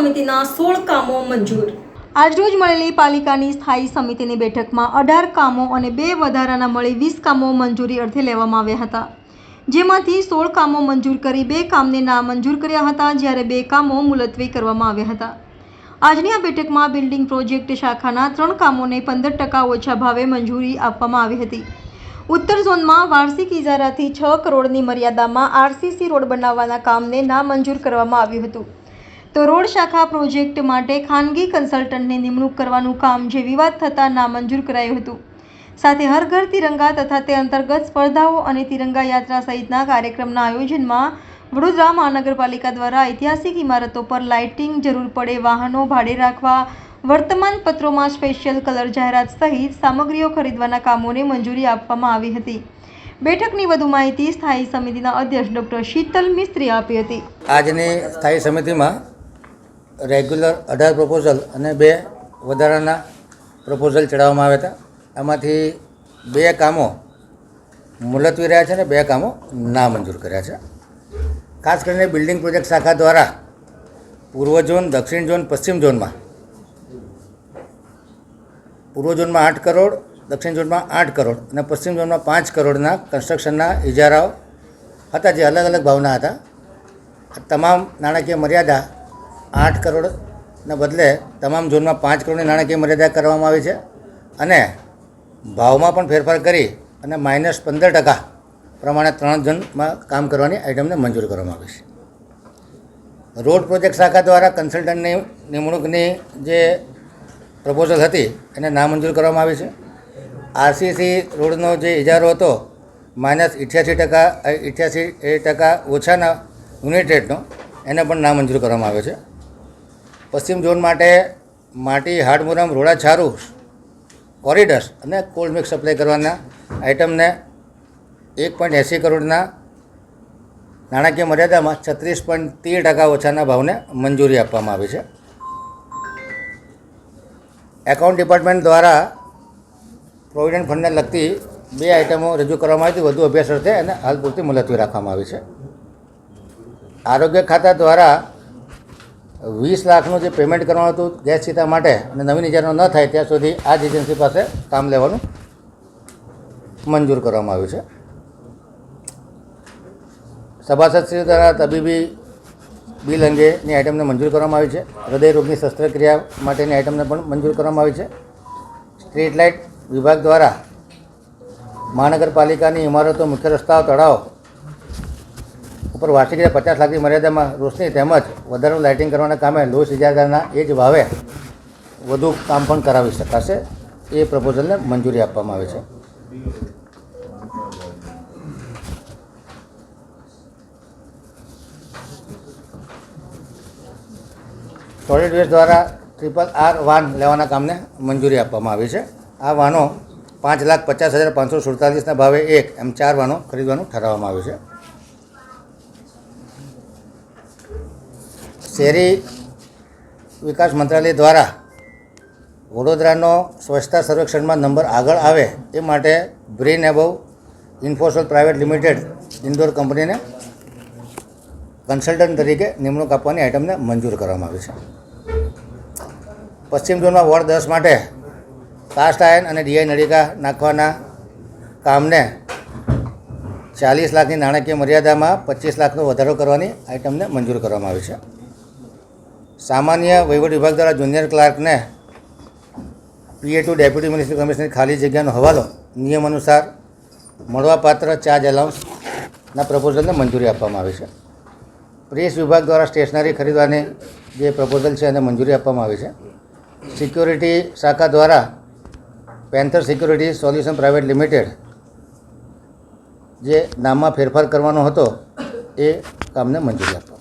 સમિતિના સોળ કામો મંજૂર. આજરોજ મળેલી પાલિકાની સ્થાયી સમિતિની બેઠકમાં અઢાર કામો અને બે વધારાના મળી વીસ કામો મંજૂરી અર્થે લેવામાં આવ્યા હતા. જેમાંથી સોળ કામો મંજૂર કરી બે કામને નામંજૂર કર્યા હતા, જ્યારે બે કામો મુલતવી કરવામાં આવ્યા હતા. આજની આ બેઠકમાં બિલ્ડિંગ પ્રોજેક્ટ શાખાના ત્રણ કામોને પંદર ટકા ઓછા ભાવે મંજૂરી આપવામાં આવી હતી. ઉત્તર ઝોનમાં વાર્ષિક ઇજારાથી છ કરોડની મર્યાદામાં આરસીસી રોડ બનાવવાના કામને નામંજૂર કરવામાં આવ્યું હતું. તો રોડ શાખા પ્રોજેક્ટ માટે ખાનગી કન્સલ્ટન્ટની નિમણૂક કરવાનું કામ જે વિવાદ થતાં નામંજૂર કરાયું હતું. સાથે હર ઘર તિરંગા તથા તે અંતર્ગત સ્પર્ધાઓ અને તિરંગા યાત્રા સહિતના કાર્યક્રમના આયોજનમાં વડોદરા મહાનગરપાલિકા દ્વારા ઐતિહાસિક ઇમારતો પર લાઇટિંગ જરૂર પડે, વાહનો ભાડે રાખવા, વર્તમાન પત્રોમાં સ્પેશિયલ કલર જાહેરાત સહિત સામગ્રીઓ ખરીદવાના કામોને મંજૂરી આપવામાં આવી હતી. બેઠકની વધુ માહિતી સ્થાયી સમિતિના અધ્યક્ષ ડોક્ટર શીતલ મિસ્ત્રી આપી હતી. આજની સ્થાયી સમિતિમાં રેગ્યુલર અઢાર પ્રપોઝલ અને બે વધારાના પ્રપોઝલ ચડાવવામાં આવ્યા હતા. એમાંથી બે કામો મુલતવી રહ્યા છે અને બે કામો નામંજૂર કર્યા છે. ખાસ કરીને બિલ્ડિંગ પ્રોજેક્ટ શાખા દ્વારા પૂર્વ ઝોન, દક્ષિણ ઝોન, પશ્ચિમ ઝોનમાં પૂર્વ ઝોનમાં આઠ કરોડ, દક્ષિણ ઝોનમાં આઠ કરોડ અને પશ્ચિમ ઝોનમાં પાંચ કરોડના કન્સ્ટ્રક્શનના ઇજારાઓ હતા જે અલગ અલગ ભાવના હતા. તમામ નાણાકીય મર્યાદા આઠ કરોડના બદલે તમામ ઝોનમાં પાંચ કરોડની નાણાકીય મર્યાદા કરવામાં આવી છે અને ભાવમાં પણ ફેરફાર કરી અને માઇનસ પંદર ટકા પ્રમાણે ત્રણ ઝોનમાં કામ કરવાની આઇટમને મંજૂર કરવામાં આવી છે. રોડ પ્રોજેક્ટ શાખા દ્વારા કન્સલ્ટન્ટની નિમણૂકની જે પ્રપોઝલ હતી એને નામંજૂર કરવામાં આવી છે. આરસીસી રોડનો જે ઇજારો હતો, માઇનસ અઠ્યાસી ટકા અઠ્યાસી ટકા ઓછાના યુનિટ રેટનો એને પણ નામંજૂર કરવામાં આવ્યો છે. પશ્ચિમ ઝોન માટે માટી હાડમુરમ રોડા છારું કોરિડર્સ અને કોલ્ડ મિક્સ સપ્લાય કરવાના આઇટમને એક પોઈન્ટ એંસી કરોડના નાણાકીય મર્યાદામાં છત્રીસ પોઈન્ટ તેર ટકા ઓછાના ભાવને મંજૂરી આપવામાં આવી છે. એકાઉન્ટ ડિપાર્ટમેન્ટ દ્વારા પ્રોવિડન્ટ ફંડને લગતી બે આઇટમો રજૂ કરવામાં આવી હતી. વધુ અભ્યાસ અર્થે અને હાલ પૂરતી મુલતવી રાખવામાં આવી છે. આરોગ્ય ખાતા દ્વારા વીસ લાખનું જે પેમેન્ટ કરવાનું હતું ગેસ સીતા માટે અને નવીન ઇજારો ન થાય ત્યાં સુધી આ જ એજન્સી પાસે કામ લેવાનું મંજૂર કરવામાં આવ્યું છે. સભાસદશ્રી દ્વારા તબીબી બિલ અંગેની આઇટમને મંજૂર કરવામાં આવી છે. હૃદય રોગની શસ્ત્રક્રિયા માટેની આઇટમને પણ મંજૂર કરવામાં આવી છે. સ્ટ્રીટ લાઇટ વિભાગ દ્વારા મહાનગરપાલિકાની ઇમારતો, મુખ્ય રસ્તાઓ, તળાવ ઉપર વાર્ષિક રીતે પચાસ લાખની મર્યાદામાં રોશની તેમજ વધારાનું લાઇટિંગ કરવાના કામે લોસ ઇજારદારના એ જ ભાવે વધુ કામ પણ કરાવી શકાશે. એ પ્રપોઝલને મંજૂરી આપવામાં આવે છે. સોલિડ વેસ્ટ દ્વારા ટ્રિપલ આર વાન લેવાના કામને મંજૂરી આપવામાં આવી છે. આ વાનો પાંચ લાખ પચાસ હજાર પાંચસો સુડતાલીસના ભાવે એક એમ ચાર વાનો ખરીદવાનું ઠરાવવામાં આવ્યું છે. શહેરી વિકાસ મંત્રાલય દ્વારા વડોદરાનો સ્વચ્છતા સર્વેક્ષણમાં નંબર આગળ આવે એ માટે brain above Infosol private limited Indore કંપનીને કન્સલ્ટન્ટ તરીકે નિમણૂક આપવાની આઇટમને મંજૂર કરવામાં આવી છે. પશ્ચિમ ઝોનમાં વોર્ડ દસ માટે કાસ્ટ આયન અને ડીઆઈ નળિકા નાખવાના કામને ચાલીસ લાખની નાણાકીય મર્યાદામાં પચીસ લાખનો વધારો કરવાની આઇટમને મંજૂર કરવામાં આવી છે. સામાન્ય વહીવટ વિભાગ દ્વારા junior ક્લાર્કને PA to deputy municipal commissioner ખાલી જગ્યાનો હવાલો, નિયમ અનુસાર મળવાપાત્ર ચાર્જ એલાઉન્સના પ્રપોઝલને મંજૂરી આપવામાં આવી છે. પ્રેસ વિભાગ દ્વારા સ્ટેશનરી ખરીદવાની જે પ્રપોઝલ છે એને મંજૂરી આપવામાં આવી છે. સિક્યોરિટી શાખા દ્વારા panther security solution private limited જે નામમાં ફેરફાર કરવાનો હતો, એ કામને મંજૂરી આપવામાં